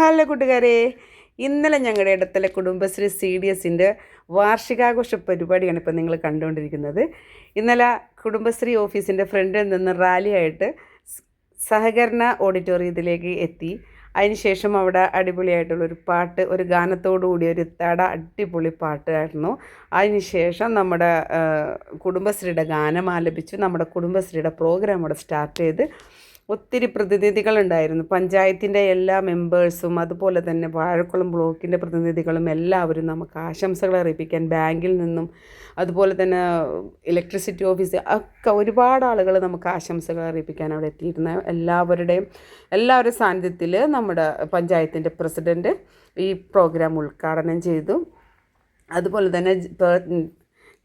Hello കൂട്ടുകാരെ. ഇന്നലെ ഞങ്ങളുടെ ഇടത്തിലെ കുടുംബശ്രീ സി ഡി എസിന്റെ വാർഷികാഘോഷ പരിപാടിയാണ് ഇപ്പോൾ നിങ്ങൾ കണ്ടുകൊണ്ടിരിക്കുന്നത്. ഇന്നലെ കുടുംബശ്രീ ഓഫീസിന്റെ ഫ്രണ്ടിൽ നിന്ന് റാലിയായിട്ട് സഹകരണ ഓഡിറ്റോറിയത്തിലേക്ക് എത്തി. അതിനുശേഷം അവിടെ അടിപൊളിയായിട്ടുള്ളൊരു പാട്ട് ഒരു ഗാനത്തോടു കൂടി ഒരു തട അടിപൊളി പാട്ടായിരുന്നു. അതിനുശേഷം നമ്മുടെ കുടുംബശ്രീയുടെ ഗാനം ആലപിച്ചു. നമ്മുടെ കുടുംബശ്രീയുടെ പ്രോഗ്രാം അവിടെ സ്റ്റാർട്ട് ചെയ്ത് ഒത്തിരി പ്രതിനിധികളുണ്ടായിരുന്നു. പഞ്ചായത്തിന്റെ എല്ലാ മെമ്പേഴ്സും അതുപോലെ തന്നെ വാഴക്കുളം ബ്ലോക്കിന്റെ പ്രതിനിധികളും എല്ലാവരും നമുക്ക് ആശംസകൾ അറിയിപ്പിക്കാൻ ബാങ്കിൽ നിന്നും അതുപോലെ തന്നെ ഇലക്ട്രിസിറ്റി ഓഫീസ് ഒക്കെ ഒരുപാട് ആളുകൾ നമുക്ക് ആശംസകൾ അറിയിപ്പിക്കാൻ അവിടെ എത്തിയിരുന്ന. എല്ലാവരുടെയും എല്ലാവരുടെ സാന്നിധ്യത്തിൽ നമ്മുടെ പഞ്ചായത്തിന്റെ പ്രസിഡന്റ് ഈ പ്രോഗ്രാം ഉദ്ഘാടനം ചെയ്തു. അതുപോലെ തന്നെ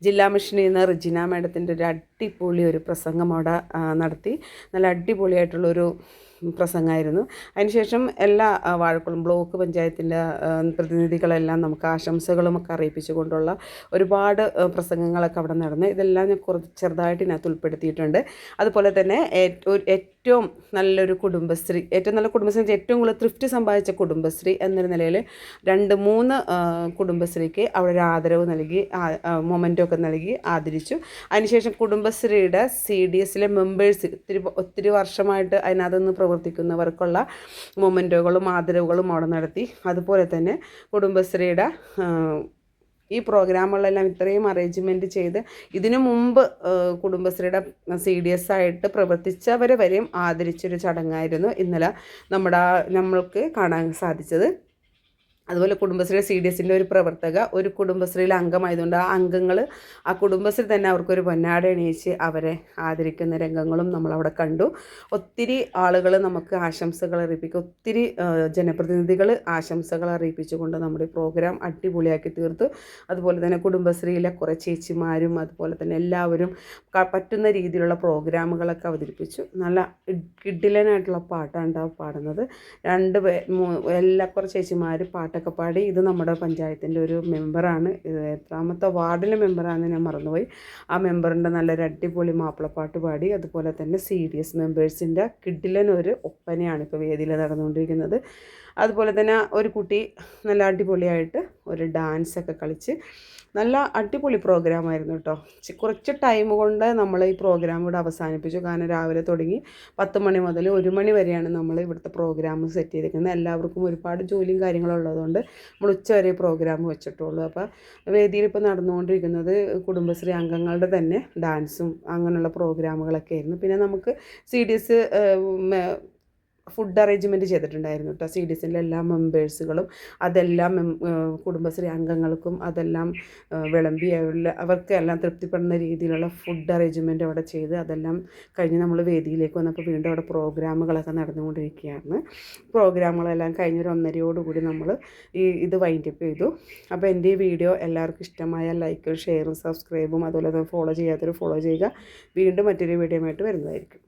ജില്ലാ മിഷനിൽ നിന്ന് റിജിന മാഡത്തിന്റെ ഒരു അടിപൊളി ഒരു പ്രസംഗം അവിടെ നടത്തി. നല്ല അടിപൊളിയായിട്ടുള്ളൊരു പ്രസംഗമായിരുന്നു. അതിനുശേഷം എല്ലാ വാഴക്കുളം ബ്ലോക്ക് പഞ്ചായത്തിന്റെ പ്രതിനിധികളെല്ലാം നമുക്ക് ആശംസകളും ഒക്കെ അറിയിപ്പിച്ചുകൊണ്ടുള്ള ഒരുപാട് പ്രസംഗങ്ങളൊക്കെ അവിടെ നടന്നു. ഇതെല്ലാം ഞാൻ കുറച്ച് ചെറുതായിട്ട് ഇതിനകത്ത് ഉൾപ്പെടുത്തിയിട്ടുണ്ട്. അതുപോലെ തന്നെ ഏറ്റവും ഏറ്റവും നല്ലൊരു കുടുംബശ്രീ ഏറ്റവും നല്ല കുടുംബശ്രീ ഏറ്റവും കൂടുതൽ തൃപ്തി സമ്പാദിച്ച കുടുംബശ്രീ എന്നൊരു നിലയിൽ രണ്ട് മൂന്ന് കുടുംബശ്രീക്ക് അവിടെ ഒരു ആദരവ് നൽകി മൊമെന്റൊക്കെ നൽകി ആദരിച്ചു. അതിനുശേഷം കുടുംബശ്രീയുടെ സി ഡി എസിലെ മെമ്പേഴ്സ് ഒത്തിരി ഒത്തിരി വർഷമായിട്ട് അതിനകത്ത് നിന്ന് പ്രവർത്തിക്കുന്നവർക്കുള്ള മൊമെന്റോകളും ആദരവുകളും അവിടെ നടത്തി. അതുപോലെ തന്നെ കുടുംബശ്രീയുടെ ഈ പ്രോഗ്രാമുകളെല്ലാം ഇത്രയും അറേഞ്ച്മെന്റ് ചെയ്ത് ഇതിനു മുമ്പ് കുടുംബശ്രീയുടെ സി ഡി എസ് ആയിട്ട് പ്രവർത്തിച്ചവരെ വരെയും ആദരിച്ചൊരു ചടങ്ങായിരുന്നു ഇന്നലെ നമ്മുടെ നമ്മൾക്ക് കാണാൻ സാധിച്ചത്. അതുപോലെ കുടുംബശ്രീ സി ഡി എസിന്റെ ഒരു പ്രവർത്തക ഒരു കുടുംബശ്രീയിൽ അംഗമായതുകൊണ്ട് ആ അംഗങ്ങൾ ആ കുടുംബശ്രീ തന്നെ അവർക്കൊരു പൊന്നാട എണീച്ച് അവരെ ആദരിക്കുന്ന രംഗങ്ങളും നമ്മളവിടെ കണ്ടു. ഒത്തിരി ആളുകൾ നമുക്ക് ആശംസകൾ അറിയിപ്പിക്കും. ഒത്തിരി ജനപ്രതിനിധികൾ ആശംസകൾ അറിയിപ്പിച്ചുകൊണ്ട് നമ്മുടെ പ്രോഗ്രാം അടിപൊളിയാക്കി തീർത്തു. അതുപോലെ തന്നെ കുടുംബശ്രീയിലെ കുറേ ചേച്ചിമാരും അതുപോലെ തന്നെ എല്ലാവരും പറ്റുന്ന രീതിയിലുള്ള പ്രോഗ്രാമുകളൊക്കെ അവതരിപ്പിച്ചു. നല്ല കിഡിലനായിട്ടുള്ള പാട്ടാണ് പാടുന്നത്. രണ്ട് എല്ലാ കുറേ ചേച്ചിമാർ പാട്ടൊക്കെ പാടി ഇത് നമ്മുടെ പഞ്ചായത്തിന്റെ ഒരു മെമ്പറാണ്. എത്രാമത്തെ വാർഡിലെ മെമ്പറാണെന്ന് ഞാൻ മറന്നുപോയി. ആ മെമ്പറിന്റെ നല്ലൊരു അടിപൊളി മാപ്പിളപ്പാട്ട് പാടി അതുപോലെ തന്നെ സി ഡി എസ് മെമ്പേഴ്സിന്റെ കിഡിലൻ ഒരു ഒപ്പനയാണ് ഇപ്പോൾ വേദിയിൽ നടന്നുകൊണ്ടിരിക്കുന്നത്. അതുപോലെ തന്നെ ഒരു കുട്ടി നല്ല അടിപൊളിയായിട്ട് ഒരു ഡാൻസൊക്കെ കളിച്ച് നല്ല അടിപൊളി പ്രോഗ്രാമായിരുന്നു കേട്ടോ. കുറച്ച് ടൈം കൊണ്ട് നമ്മൾ ഈ പ്രോഗ്രാം ഇവിടെ അവസാനിപ്പിച്ചു. കാരണം രാവിലെ തുടങ്ങി പത്ത് മണി മുതൽ ഒരു മണി വരെയാണ് നമ്മൾ ഇവിടുത്തെ പ്രോഗ്രാം സെറ്റ് ചെയ്തിരിക്കുന്നത്. എല്ലാവർക്കും ഒരുപാട് ജോലിയും കാര്യങ്ങളും ഉള്ളതുകൊണ്ട് നമ്മൾ ഉച്ച വരെ പ്രോഗ്രാം വെച്ചിട്ടുള്ളൂ. അപ്പോൾ വേദിയിൽ ഇപ്പോൾ നടന്നുകൊണ്ടിരിക്കുന്നത് കുടുംബശ്രീ അംഗങ്ങളുടെ തന്നെ ഡാൻസും അങ്ങനെയുള്ള പ്രോഗ്രാമുകളൊക്കെ ആയിരുന്നു. പിന്നെ നമുക്ക് C D S food arrangement ചെയ്തിട്ടുണ്ടായിരുന്നു കേട്ടോ സി ഡി സിന്റെ എല്ലാ മെമ്പേഴ്സുകളും അതെല്ലാം കുടുംബശ്രീ അംഗങ്ങൾക്കും അതെല്ലാം വിളമ്പി അവർക്കെല്ലാം തൃപ്തിപ്പെടുന്ന രീതിയിലുള്ള ഫുഡ് അറേഞ്ച്മെന്റ് അവിടെ ചെയ്ത് അതെല്ലാം കഴിഞ്ഞ് നമ്മൾ വേദിയിലേക്ക് വന്നപ്പോൾ വീണ്ടും അവിടെ പ്രോഗ്രാമുകളൊക്കെ നടന്നുകൊണ്ടിരിക്കുകയാണ്. പ്രോഗ്രാമുകളെല്ലാം കഴിഞ്ഞൊരു ഒന്നരയോടുകൂടി നമ്മൾ ഈ ഇത് വൈൻഡപ്പ് ചെയ്തു. അപ്പോൾ എന്റെ ഈ വീഡിയോ എല്ലാവർക്കും ഇഷ്ടമായ ലൈക്കും ഷെയറും സബ്സ്ക്രൈബും അതുപോലെ തന്നെ ഫോളോ ചെയ്യാത്തവർ ഫോളോ ചെയ്യുക. വീണ്ടും മറ്റൊരു വീഡിയോ ആയിട്ട് വരുന്നതായിരിക്കും.